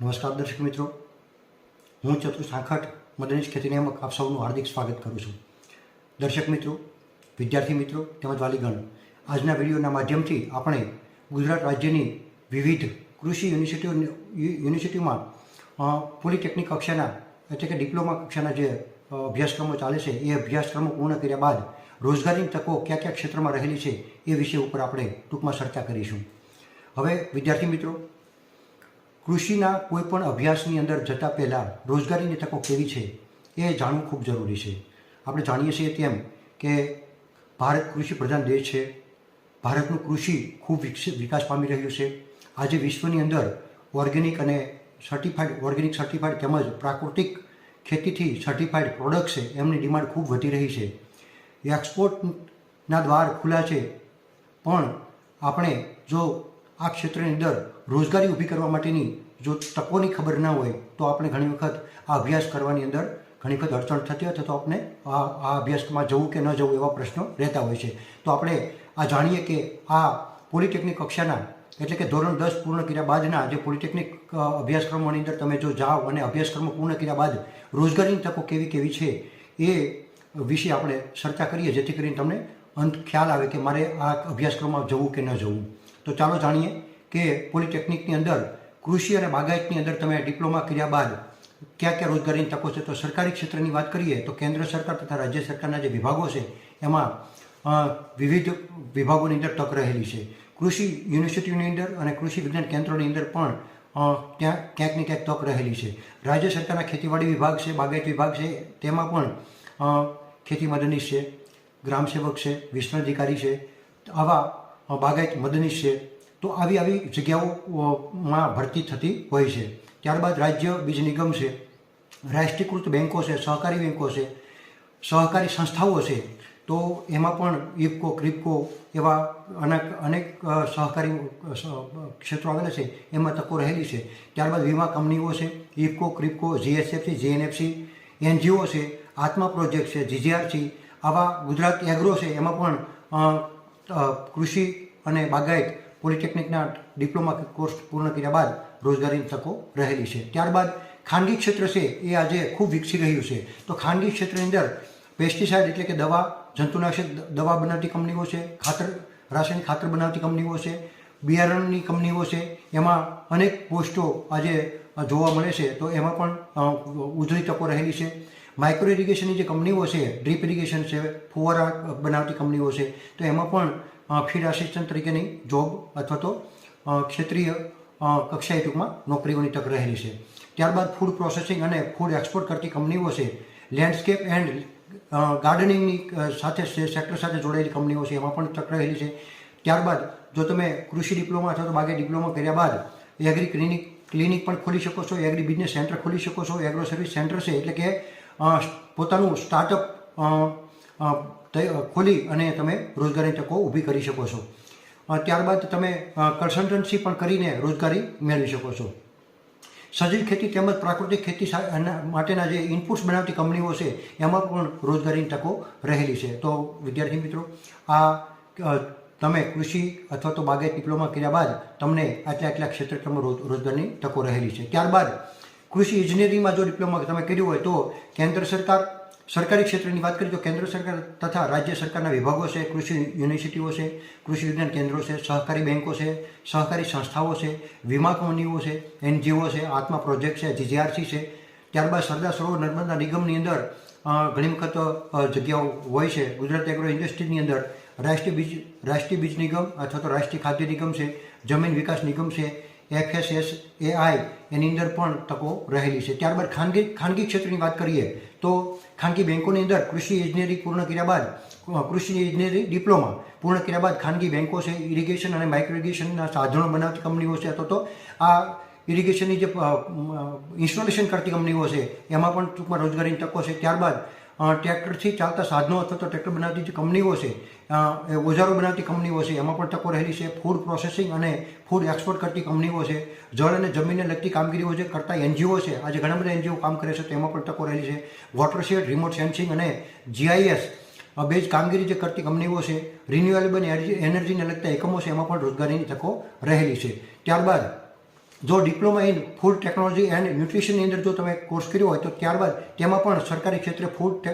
નમસ્કાર દર્શક મિત્રો. હું ચતુર સાંખટ મદનીશ ખેતી નિયામક આપ સૌનું હાર્દિક સ્વાગત કરું છું. દર્શક મિત્રો, વિદ્યાર્થી મિત્રો તેમજ વાલીગણ, આજના વિડીયોના માધ્યમથી આપણે ગુજરાત રાજ્યની વિવિધ કૃષિ યુનિવર્સિટીઓ યુનિવર્સિટીમાં પોલિટેકનિક કક્ષાના એટલે કે ડિપ્લોમા કક્ષાના જે અભ્યાસક્રમો ચાલે છે, એ અભ્યાસક્રમો પૂર્ણ કર્યા બાદ રોજગારીની તકો કયા કયા ક્ષેત્રમાં રહેલી છે એ વિષય ઉપર આપણે ટૂંકમાં ચર્ચા કરીશું. હવે વિદ્યાર્થી મિત્રો કૃષિના કોઈ પણ અભ્યાસની અંદર જતાં પહેલાં રોજગારીની તકો કેવી છે એ જાણવું ખૂબ જરૂરી છે. આપણે જાણીએ છીએ તેમ કે ભારત કૃષિ પ્રધાન દેશ છે. ભારતનું કૃષિ ખૂબ વિકસિત વિકાસ પામી રહ્યું છે. આજે વિશ્વની અંદર ઓર્ગેનિક અને સર્ટિફાઈડ ઓર્ગેનિક સર્ટિફાઈડ તેમજ પ્રાકૃતિક ખેતીથી સર્ટિફાઈડ પ્રોડક્ટ છે, એમની ડિમાન્ડ ખૂબ વધી રહી છે. એક્સપોર્ટના દ્વાર ખુલ્લા છે. પણ આપણે જો આ ક્ષેત્રની અંદર રોજગારી ઊભી કરવા માટેની જો તકોની ખબર ના હોય, તો આપણે ઘણી વખત આ અભ્યાસ કરવાની અંદર ઘણી વખત અડચણ થતી હોય તો આપણે આ આ અભ્યાસમાં જવું કે ન જવું એવા પ્રશ્નો રહેતા હોય છે. તો આપણે આ જાણીએ કે આ પોલિટેકનિક કક્ષાના એટલે કે ધોરણ દસ પૂર્ણ કર્યા બાદના જે પોલિટેકનિક અભ્યાસક્રમોની અંદર તમે જો જાઓ અને અભ્યાસક્રમો પૂર્ણ કર્યા બાદ રોજગારીની તકો કેવી કેવી છે એ વિશે આપણે ચર્ચા કરીએ, જેથી કરીને તમને અંત ખ્યાલ આવે કે મારે આ અભ્યાસક્રમમાં જવું કે ન જવું. તો ચાલો જાણીએ કે પોલિટેકનિકની અંદર, કૃષિ અને બાગાયતની અંદર તમે ડિપ્લોમા કર્યા બાદ ક્યાં ક્યાં રોજગારીની તકો છે? તો સરકારી ક્ષેત્રની વાત કરીએ તો કેન્દ્ર સરકાર તથા રાજ્ય સરકારના જે વિભાગો છે, એમાં વિવિધ વિભાગોની અંદર તક રહેલી છે. કૃષિ યુનિવર્સિટીની અંદર અને કૃષિ વિજ્ઞાન કેન્દ્રોની અંદર પણ ત્યાં ક્યાંક ને ક્યાંક તક રહેલી છે. રાજ્ય સરકારના ખેતીવાડી વિભાગ છે, બાગાયત વિભાગ છે, તેમાં પણ ખેતી મદદનીશ છે ગ્રામ સેવક છે, વિસ્તરણ અધિકારી છે. આવા બાગાયત મદનીશ છે. તો આવી આવી જગ્યાઓમાં ભરતી થતી હોય છે. ત્યારબાદ રાજ્ય બીજ નિગમ છે. રાષ્ટ્રીયકૃત બેન્કો છે, સહકારી બેન્કો છે, સહકારી સંસ્થાઓ છે. તો એમાં પણ ઇફકો ક્રિપકો એવા અનેક અનેક સહકારી ક્ષેત્રો આવેલા છે. એમાં તકો રહેલી છે. ત્યારબાદ વીમા કંપનીઓ છે. IFFCO KRIBHCO, GSFC, GNFC, NGO છે. આત્મા પ્રોજેક્ટ છે, જીજીઆરસી. આવા ગુજરાત એગ્રો છે. એમાં પણ કૃષિ અને બાગાયત પોલિટેકનિકના ડિપ્લોમા કોર્સ પૂર્ણ કર્યા બાદ રોજગારીની તકો રહેલી છે. ત્યારબાદ ખાનગી ક્ષેત્ર છે એ આજે ખૂબ વિકસી રહ્યું છે. તો ખાનગી ક્ષેત્રની અંદર પેસ્ટિસાઇડ એટલે કે દવા, જંતુનાશક દવા બનાવતી કંપનીઓ છે, ખાતર, રાસાયણિક ખાતર બનાવતી કંપનીઓ છે, બિયારણની કંપનીઓ છે, એમાં અનેક પોસ્ટો આજે જોવા મળે છે. તો એમાં પણ ઉજળી તકો રહેલી છે. માઇક્રો ઇરિગેશનની જે કંપનીઓ છે, ડ્રીપ ઇરિગેશન છે, ફુવારા બનાવતી કંપનીઓ છે, તો એમાં પણ ફીડ આસિસ્ટન્ટ તરીકેની જોબ અથવા તો ક્ષેત્રીય કક્ષાએ ટૂંકમાં નોકરીઓની તક રહેલી છે. ત્યારબાદ ફૂડ પ્રોસેસિંગ અને ફૂડ એક્સપોર્ટ કરતી કંપનીઓ છે. લેન્ડસ્કેપ એન્ડ ગાર્ડનિંગની સાથે સેક્ટર સાથે જોડાયેલી કંપનીઓ છે. એમાં પણ તક રહેલી છે. ત્યારબાદ જો તમે કૃષિ ડિપ્લોમા અથવા તો બાગે ડિપ્લોમા કર્યા બાદ એગ્રી ક્લિનિક ક્લિનિક પણ ખોલી શકો છો એગ્રી બિઝનેસ સેન્ટર ખોલી શકો છો એગ્રો સર્વિસ સેન્ટર છે. એટલે કે પોતાનું સ્ટાર્ટઅપ ખોલી અને તમે રોજગારીની તકો ઊભી કરી શકો છો. ત્યારબાદ તમે કન્સલ્ટન્સી પણ કરીને રોજગારી મેળવી શકો છો. સજીવ ખેતી તેમજ પ્રાકૃતિક ખેતી માટેના જે ઇનપુટ્સ બનાવતી કંપનીઓ છે, એમાં પણ રોજગારીની તકો રહેલી છે. તો, વિદ્યાર્થી મિત્રો, આ તમે કૃષિ અથવા તો બાગાયત ડિપ્લોમા કર્યા બાદ તમને આટલા આટલા ક્ષેત્રમાં રોજ, રોજગારની તકો રહેલી છે. ત્યારબાદ, કૃષિ ઇજનેરીમાં જો ડિપ્લોમા તમે કર્યું હોય તો કેન્દ્ર સરકાર સરકારી ક્ષેત્રની વાત કરીએ તો કેન્દ્ર સરકાર તથા રાજ્ય સરકારના વિભાગો છે, કૃષિ યુનિવર્સિટીઓ છે, કૃષિ વિજ્ઞાન કેન્દ્રો છે, સહકારી બેન્કો છે, સહકારી સંસ્થાઓ છે, વીમા કંપનીઓ છે, એનજીઓ છે, આત્મા પ્રોજેક્ટ છે, જીજીઆરસી છે. ત્યારબાદ સરદાર સરોવર નર્મદા નિગમની અંદર ઘણી વખત જગ્યાઓ હોય છે. ગુજરાત એગ્રો ઇન્ડસ્ટ્રીની અંદર રાષ્ટ્રીય બીજ રાષ્ટ્રીય બીજ નિગમ અથવા તો રાષ્ટ્રીય ખાદ્ય નિગમ છે, જમીન વિકાસ નિગમ છે એફએસએસ એઆઈ એની અંદર પણ તકો રહેલી છે. ત્યારબાદ ખાનગી ખાનગી ક્ષેત્રની વાત કરીએ તો ખાનગી બેન્કોની અંદર કૃષિ ઇજનેરી પૂર્ણ કર્યા બાદ કૃષિ ઇજનેરી ડિપ્લોમા પૂર્ણ કર્યા બાદ ખાનગી બેન્કો છે, ઇરિગેશન અને માઇક્રો ઇરિગેશનના સાધનો બનાવતી કંપનીઓ છે, અથવા તો આ ઇરિગેશનની જે ઇન્સ્ટોલેશન કરતી કંપનીઓ છે, એમાં પણ ટૂંકમાં રોજગારીની તકો છે. ત્યારબાદ ટ્રેક્ટરથી ચાલતા સાધનો અથવા તો ટ્રેક્ટર બનાવતી જે કંપનીઓ છે ઓજારો બનાવતી કંપનીઓ છે, એમાં પણ તકો રહેલી છે. ફૂડ પ્રોસેસિંગ અને ફૂડ એક્સપોર્ટ કરતી કંપનીઓ છે. જળ અને જમીનને લગતી કામગીરીઓ જે કરતા એનજીઓ છે, આજે ઘણા બધા એનજીઓ કામ કરે છે તેમાં પણ તકો રહેલી છે. વોટરશેડ રિમોટ સેન્સિંગ અને જીઆઈએસ બે જ કામગીરી જે કરતી કંપનીઓ છે. રિન્યુએબલ એનર્જીને લગતા એકમો છે, એમાં પણ રોજગારીની તકો રહેલી છે. ત્યારબાદ જો diploma in food technology and ન્યુટ્રિશનની અંદર જો તમે કોર્સ કર્યો હોય તો ત્યારબાદ તેમાં પણ સરકારી ક્ષેત્રે food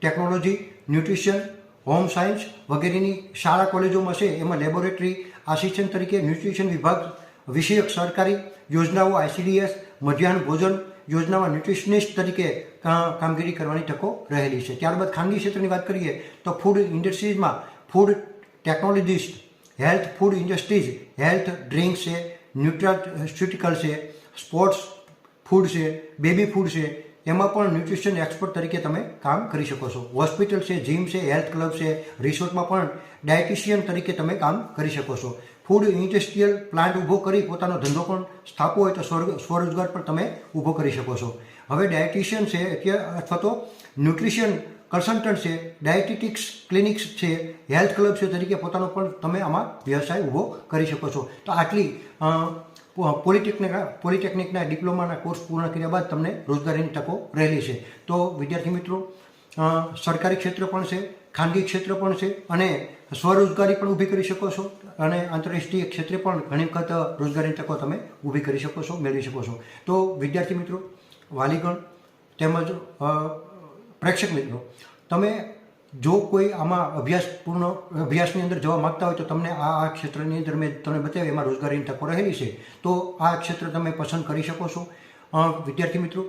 technology nutrition home science વગેરેની શાળા કોલેજોમાં છે. એમાં લેબોરેટરી આસિસ્ટન્ટ તરીકે ન્યુટ્રિશન વિભાગ વિષયક સરકારી યોજનાઓ આઈસીડીએસ મધ્યાહન ભોજન યોજનામાં ન્યુટ્રિશનિસ્ટ તરીકે કામગીરી કરવાની તકો રહેલી છે. ત્યારબાદ ખાનગી ક્ષેત્રની વાત કરીએ તો food ઇન્ડસ્ટ્રીઝમાં food technologist health food industries health drinks છે. ન્યુટ્રાસ્યુટિકલ છે, સ્પોર્ટ્સ, ફૂડ છે, બેબી ફૂડ છે, એમાં પણ ન્યુટ્રિશન એક્સપર્ટ તરીકે તમે કામ કરી શકો છો. હોસ્પિટલ છે, જીમ છે, હેલ્થ ક્લબ છે, રિસોર્ટમાં પણ ડાયટિશિયન તરીકે તમે કામ કરી શકો છો. ફૂડ ઇન્ડસ્ટ્રીયલ પ્લાન્ટ ઊભો કરી પોતાનો ધંધો પણ સ્થાપવો હોય તો સ્વરોજગાર પણ તમે ઊભો કરી શકો છો. હવે ડાયટિશિયન છે કે અથવા તો ન્યુટ્રિશન કન્સલ્ટન્ટ છે, ડાયટિટિક્સ ક્લિનિક્સ છે, હેલ્થ ક્લબ છે તરીકે પોતાનો પણ તમે આમાં વ્યવસાય ઊભો કરી શકો છો. તો આટલી પોલિટેકનિક, પોલિટેકનિકના ડિપ્લોમાના કોર્સ પૂર્ણ કર્યા બાદ તમને રોજગારીની તકો રહેલી છે. તો વિદ્યાર્થી મિત્રો સરકારી ક્ષેત્ર પણ છે, ખાનગી ક્ષેત્ર પણ છે અને સ્વરોજગારી પણ ઊભી કરી શકો છો અને આંતરરાષ્ટ્રીય ક્ષેત્રે પણ ઘણી વખત રોજગારીની તકો તમે ઊભી કરી શકો છો, મેળવી શકો છો. તો વિદ્યાર્થી મિત્રો, વાલીગણ તેમજ પ્રેક્ષક મિત્રો, તમે જો કોઈ આમાં અભ્યાસ પૂર્ણ, અભ્યાસની અંદર જવા માંગતા હોય તો તમને આ આ ક્ષેત્રની અંદર મેં તમને બતાવ્યું, એમાં રોજગારીની તકો રહેલી છે, તો આ ક્ષેત્ર તમે પસંદ કરી શકો છો. વિદ્યાર્થી મિત્રો,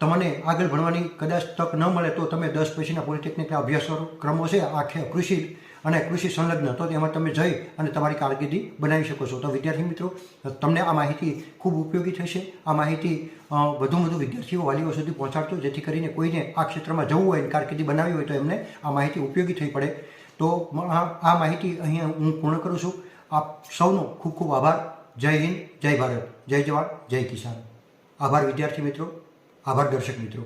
તમને આગળ ભણવાની કદાચ તક ન મળે તો તમે દસ પછીના પોલિટેકનિકના અભ્યાસક્રમો છે આ કૃષિ અને કૃષિ સંલગ્ન તો તેમાં તમે જઈ અને તમારી કારકિર્દી બનાવી શકો છો. તો વિદ્યાર્થી મિત્રો, તમને આ માહિતી ખૂબ ઉપયોગી થશે. આ માહિતી વધુ વધુ વિદ્યાર્થીઓ વાલીઓ સુધી પહોંચાડતો જેથી કરીને કોઈને આ ક્ષેત્રમાં જવું હોય અને કારકિર્દી બનાવી હોય તો એમને આ માહિતી ઉપયોગી થઈ પડે. તો આ માહિતી અહીંયા હું પૂર્ણ કરું છું. આપ સૌનો ખૂબ ખૂબ આભાર. જય હિન્દ, જય ભારત. જય જવાન, જય કિસાન. આભાર વિદ્યાર્થી મિત્રો. આભાર દર્શક મિત્રો.